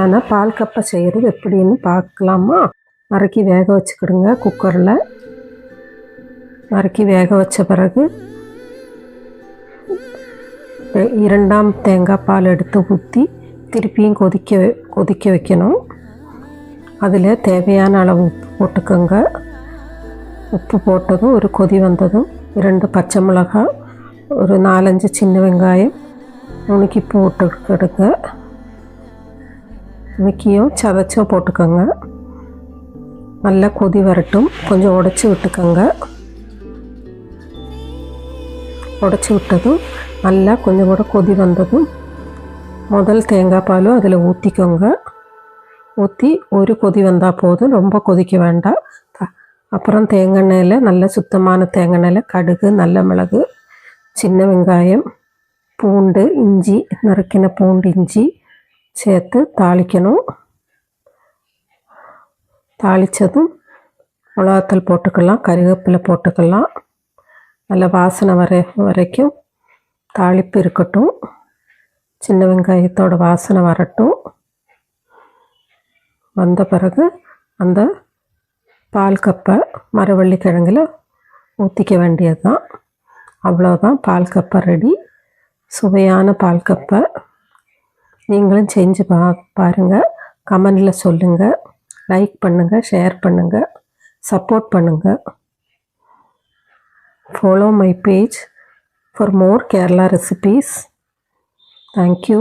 ஆனால் பால் கப்பை செய்கிறது எப்படின்னு பார்க்கலாமா? மறக்கி வேக வச்சுக்கிடுங்க குக்கரில். மறக்கி வேக வச்ச பிறகு இரண்டாம் தேங்காய் பால் எடுத்து ஊற்றி திருப்பியும் கொதிக்க கொதிக்க வைக்கணும். அதில் தேவையான அளவு உப்பு போட்டுக்கோங்க. உப்பு போட்டதும் ஒரு கொதி வந்ததும் இரண்டு பச்சை மிளகாய் ஒரு நாலஞ்சு சின்ன வெங்காயம் நுணுக்கி போட்டுக்கிடுங்க மிக்கியும் சதைச்சோ போட்டுக்கோங்க. நல்லா கொதி வரட்டும். கொஞ்சம் உடச்சி விட்டுக்கோங்க. உடச்சி விட்டதும் நல்லா கொஞ்சம் கூட கொதி வந்ததும் முதல் தேங்காய் பாலும் அதில் ஊற்றிக்கோங்க ஊற்றி ஒரு கொதி வந்தால் போதும். ரொம்ப கொதிக்க வேண்டாம். அப்புறம் தேங்காய் எண்ணெயில் நல்ல சுத்தமான தேங்காய் எண்ணெயில் கடுகு நல்ல மிளகு சின்ன வெங்காயம் பூண்டு இஞ்சி நறுக்கின பூண்டு இஞ்சி சேர்த்து தாளிக்கணும். தாளித்ததும் மிளகாத்தல் போட்டுக்கலாம் கருவேப்பிலை போட்டுக்கலாம். நல்ல வாசனை வர வரைக்கும் தாளிப்பு இருக்கட்டும். சின்ன வெங்காயத்தோட வாசனை வரட்டும். வந்த பிறகு அந்த பால் கப்பை மரவள்ளி கிழங்கில் ஊற்றிக்க வேண்டியது தான் அவ்வளோதான் பால் கப்பை ரெடி சுவையான பால் கப்பை. நீங்களும் செஞ்சு பா பாருங்கள் கமெண்டில் சொல்லுங்கள் லைக் பண்ணுங்கள் ஷேர் பண்ணுங்கள் சப்போர்ட் பண்ணுங்கள் follow my page for more Kerala recipes thank you.